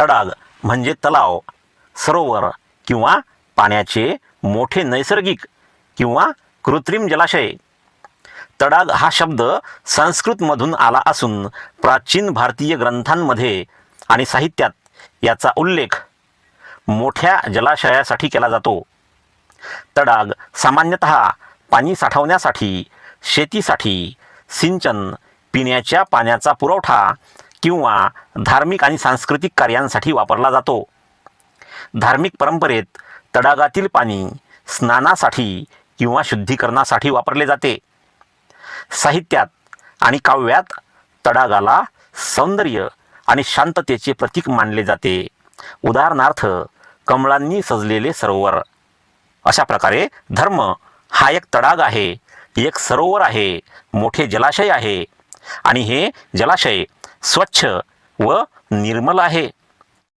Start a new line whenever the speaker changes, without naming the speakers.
तडाग म्हणजे तलाव सरोवर किंवा पाण्याचे मोठे नैसर्गिक किंवा कृत्रिम जलाशय. तडाग हा शब्द संस्कृतमधून आला असून प्राचीन भारतीय ग्रंथांमध्ये आणि साहित्यात याचा उल्लेख मोठ्या जलाशयासाठी केला जातो. तडाग सामान्यतः पाणी साठवण्यासाठी शेतीसाठी सिंचन पिण्याच्या पाण्याचा पुरवठा किंवा धार्मिक आणि सांस्कृतिक कार्यांसाठी वापरला जातो. धार्मिक परंपरेत तडागातील पाणी स्नानासाठी किंवा शुद्धीकरणासाठी वापरले जाते. साहित्यात आणि काव्यात तडागाला सौंदर्य आणि शांततेचे प्रतीक मानले जाते. उदाहरणार्थ कमळांनी सजलेले सरोवर. अशा प्रकारे धर्म हा एक तडाग आहे एक सरोवर आहे मोठे जलाशय आहे. आणि हे जलाशय स्वच्छ व निर्मल आहे.